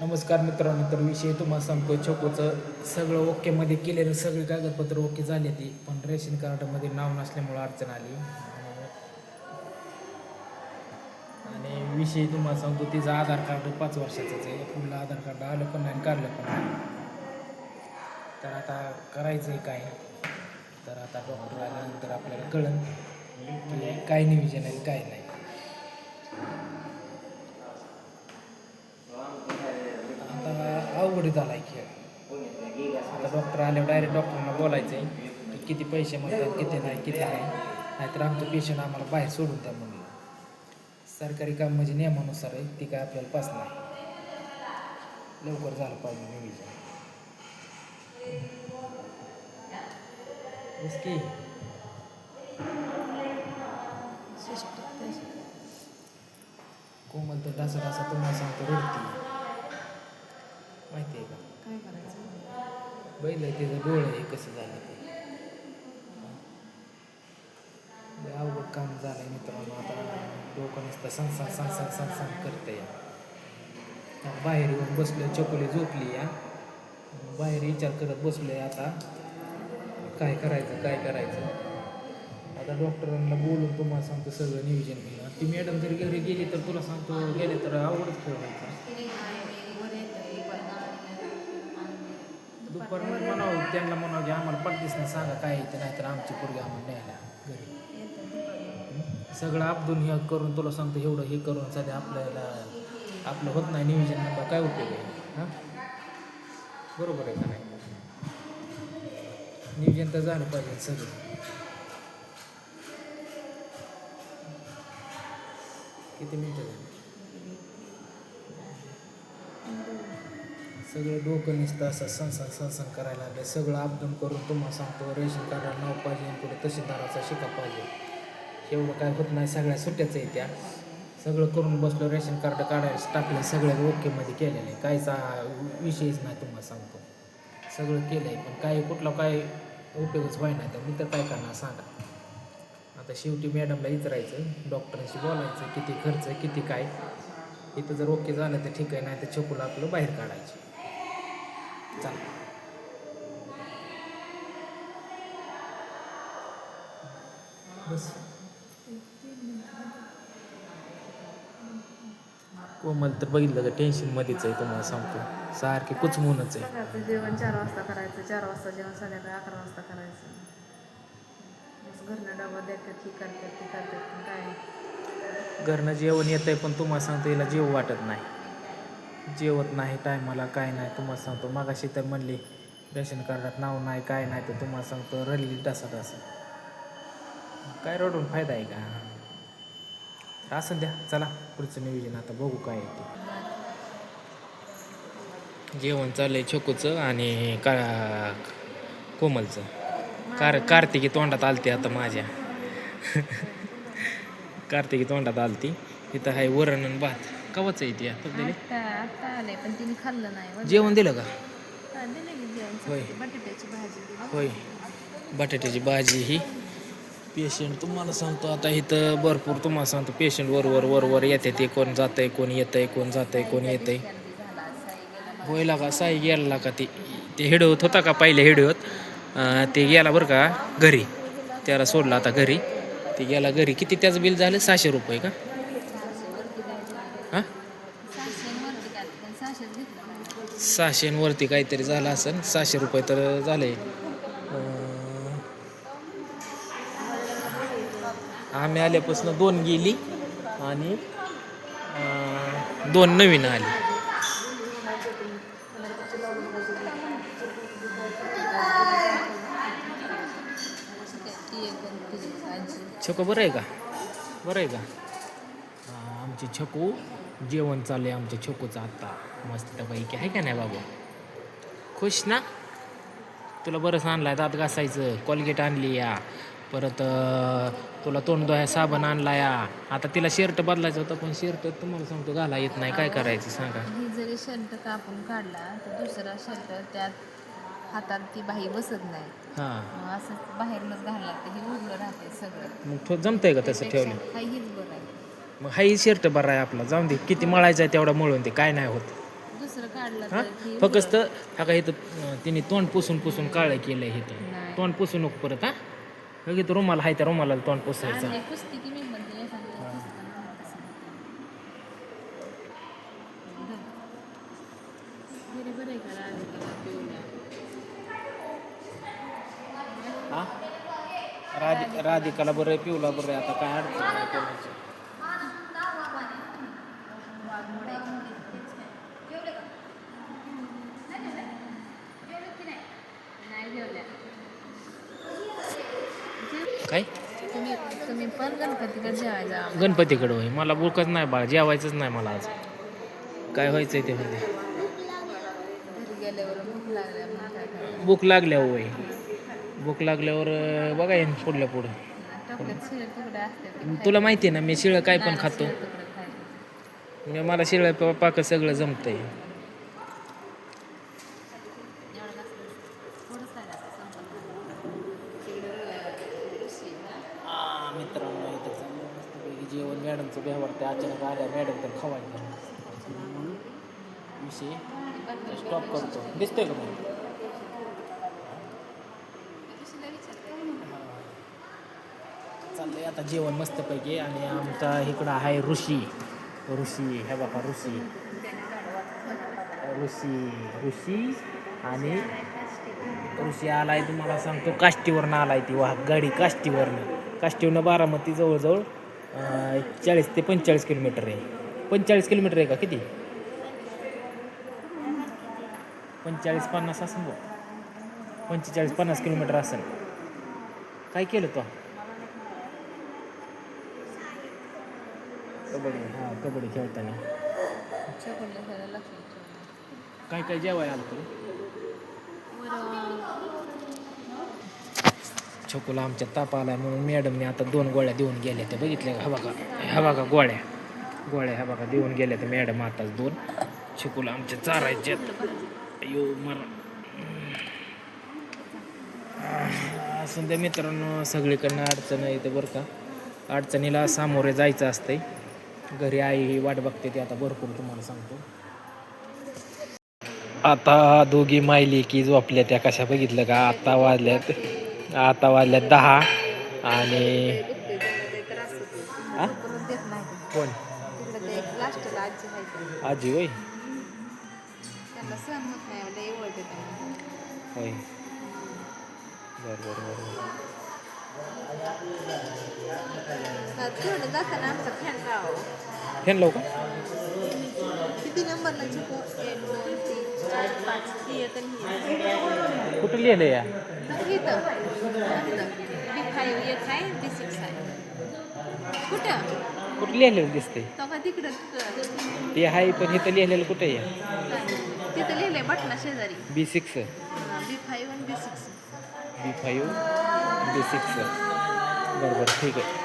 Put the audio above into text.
नमस्कार मित्रांनो तर विषय तुम्हाला सांगतो छोकोचं सगळं ओकेमध्ये केलेलं सगळे कागदपत्र ओके झाले ती पण रेशन कार्डमध्ये नाव नसल्यामुळं अडचण आली. आणि- विषय तुम्हाला सांगतो तिचं आधार कार्ड पाच वर्षाचंच आहे. पुढलं आधार कार्ड आलं पण नाही काढलं पण नाही. तर आता करायचं आहे काय? तर आता डॉक्टर आल्यानंतर आपल्याला कळन की काय नियोजन आहे काय नाही. आता झाला आहे खेळ. आता डॉक्टर आल्यावर डायरेक्ट डॉक्टरांना बोलायचं आहे की किती पैसे म्हणतात किती नाही किती नाही नाहीतर आमचं पेशंट आम्हाला बाहेर सोडून द्या म्हणून. सरकारी काम म्हणजे नियमानुसार आहे ती काय आपल्याला पास नाही. लवकर झालं पाहिजे नियोजन बस की. कोमल तर डासा डासा तुम्हाला सांगतो रडती माहिती आहे का काय करायचं बैल आहे त्याचं डोळं कसं झालं ते. अवघड काम झालंय मित्रांनो आता डोकं नुसतं संसार संसार संसार करते या बाहेर येऊन बसलोय चकोली झोपली या बाहेर विचार करत बसले आता. काय करायचं काय करायचं? आता डॉक्टरांना बोलून तुम्हाला सांगतो सगळं नियोजन केलं ती मॅडम जर घरी गेली तर तुला सांगतो गेले तर अवघडच खेळ व्हायचा दुपार म्हणावं? त्यांना म्हणावं की आम्हाला पटलीच नाही सांगा काय येते नाहीतर आमची पोरगी आम्हाला न्यायला घरी. सगळं आपदून हे करून तुला सांगतो एवढं हे करून सध्या आपल्याला आपलं होत नाही नियोजन म्हणलं काय उपयोग आहे? हां? बरोबर आहे का नाही? नियोजन तर झालं पाहिजे सगळं. किती मिनटं झाली? सगळं डोकं निसतं असं संसार संसार करायला लागलं. सगळं अपदम करून तुम्हाला सांगतो रेशन कार्डाला नाव पाहिजे पुढे तहसीलदाराचा शिका पाहिजे. एवढं काय होत नाही सगळ्या सुट्ट्याचं आहे त्या. सगळं करून बसलो रेशन कार्ड काढायला टाकलं सगळ्या ओकेमध्ये केलेलं आहे. काहीचा विषयच नाही तुम्हाला सांगतो. सगळं केलं आहे पण काही कुठला काय उपयोगच व्हाय नाही तर मी तर काय करणार सांगा. आता शेवटी मॅडमला विचारायचं डॉक्टरांशी बोलायचं किती खर्च किती काय. इथं जर ओके झालं तर ठीक आहे नाही तर चकुला आपलं बाहेर काढायचं. चालेल बस. कोमल तर बघितलं का? टेन्शनमध्येच आहे तुम्हाला सांगतो. सारखे कुचमूनच आहे. सकाळचं जेवण चार वाजता करायचं चार वाजता जेवण संध्याकाळी अकरा वाजता करायचं. बस घरनं डबा देतात ती करतात ती करतात पण काय घरनं जेवण येत आहे पण तुम्हाला सांगतो हिला जेव वाटत नाही. जेवत नाही टायमाला काय नाही तुम्हाला सांगतो मागाशी तर म्हणली रेशन कार्डात नाव नाही काय नाही तर तुम्हाला सांगतो रडली डसा डसा. काय रडून फायदा आहे का? तर असं द्या चला पुढचं नियोजन आता बघू काय येते ते. जेवण चाललंय छोकूचं आणि का कोमलचं. कार कार्तिकी तोंडात आलती आता माझ्या. कार्तिकी तोंडात आलती. तिथं आहे वरण आणि भात. कवाच आहे ती आता दिली? आता आता आले पण तिने खाल्लं नाही. जेवण दिलं का? हा, दिलं की जेवण होय. बटाट्याची भाजी दिली. होय. बटाट्याची भाजी ही. पेशंट तुम्हाला सांगतो आता इथं भरपूर तुम्हाला सांगतो पेशंट वर वर वर वर येते ते. कोण जात आहे कोण येत आहे कोण जात आहे कोण येत आहे गेला होयला का? साई गेला का ते? ते हिडवत होता का पहिले हिडवत? ते गेला बरं का घरी. त्याला सोडला आता घरी. ते गेला घरी. किती त्याचं बिल झालं? सहाशे रुपये का हां सहाशेवरती काहीतरी झालं असेल. सहाशे रुपये तर झाले. आम्ही आल्यापासून दोन गेली आणि दोन नवीन आली. छकू बरं आहे का? बरं आहे का? आमची छकू. जेवण चालू आहे आमच्या छकूचं आत्ता मस्त पैकी. आहे का नाही बाबू? खुश ना? तुला बरंच आणलाय दात घासायचं. कोलगेट आणली या. परत तुला तोंड धुवाय साबण आणला या. आता तिला शर्ट बदलायचं होतं पण शर्ट तुम्हाला सांगतो घाला येत नाही. काय करायचं सांगा? ही जरी शर्ट कापून काढला तर दुसरा शर्ट त्यात हातात ती बाही बसत नाही. हां. असं बाहेरूनच घालला तर हे उघडं राहते सगळं. मग जमतंय का तसं ठेवलं? हा हीच बरं आहे. मग हाही शर्ट बरा आहे आपला. जाऊन दे. किती मळायचं आहे तेवढा मळून दे. काय नाही होत. दुसरं दुसरं काढलं हा? तर फक्त हा का इथं तिने तोंड पुसून पुसून काळं केलंय इथं नाही. तोंड पुसू नको परत हा? बघ इथं रुमाल आहे त्या रुमाला तोंड पुसायचं. आणलंय पुसती की मी म्हणते एखाद्या पुसताना तसं नाही. धर. घरी बरं आहे का राधिकाला पिवळ्या? हा? राधि राधिकाला बरं आहे पिवला बरं आहे. आता काय अडचण नाही कोणाची. नाही जेवल्या. काय? तुम्ही तुम्ही पण गणपतीकडे जेवायला गणपतीकडं होय. मला बुळकच नाही बाळ जेवायचंच नाही मला आज. काय व्हायचंय ते म्हणजे? गेल्यावर भूक लागल्या मग काय करायचं? भूक लागल्यावर होय. भूक लागल्यावर अं, बघा येईन पुढल्या पुढं. टोपल्यात शिळे तुकडे असतात ते तुला माहिती आहे ना मी शिळं काय पण. खातो. शिळे तुकडे खायचे. मी मला शिळं प- पाक सगळं जमतंय एवढं नसलं. थोडंच टाकायचं, संपलं. आ, मित्रांनो इथं चाललं मस्तपैकी जेवण मॅडमचं व्यवहार बेहवारते अचानक आल्या मॅडम तर खवायला म्हणून विषय स्टॉप करतो. दिसतोय का मग? चाललंय आता जेवण मस्तपैकी आणि आमचा इकडं आहे ऋषी. ऋषी हे बघा ऋषी. ऋषी ऋषी आणि ऋषी आलाय तुम्हाला सांगतो काष्टीवरनं आलाय ती वाहक गाडी काष्टीवरनं. काष्टीवरनं बारामती जवळजवळ चाळीस ते पंचेचाळीस किलोमीटर आहे. पंचेचाळीस किलोमीटर आहे का? किती? पंचेचाळीस पन्नास असेल बघ पंचेचाळीस पन्नास किलोमीटर असेल. काय केलं तो? कबड्डी हां कबड्डी खेळताना. काय काय जेवाय आलं तू छोकूला आमच्या ताप आलाय म्हणून मॅडमने आता दोन गोळ्या देऊन गेल्या त्या बघितल्या का? हा बघा ह्या बघा गोळ्या. गोळ्या ह्या बघा देऊन गेल्या त्या मॅडम आताच दोन. छोकूला आमच्या चारायचे अयो मर. असं त्या मित्रांनो सगळीकडनं अडचण येते बरं का. अडचणीला सामोरे जायचं असतंय. घरी आई ही वाट बघते ती आता भरपूर तुम्हाला सांगतो. आता दोघी मायली की झोपल्या त्या कशा बघितलं का? आता वाजल्यात. आता वाजल्या दहा आणि ते देत नाही कोण? आजी आजी होय? त्यांना सहन होत नाही होय. बर बर बर बर. आमचा फॅन लावू का? किती नंबरला कुठं लिहिलं या? इथं बी बी सिक्स कुठं कुठं लिहिलेलं दिसते तिकडं ते आहे पण इथं लिहिलेलं कुठे आहे तिथं लिहिलंय बटना शेजारी बी सिक्स बी फाईव्ह आणि B six B five B six बरोबर ठीक आहे.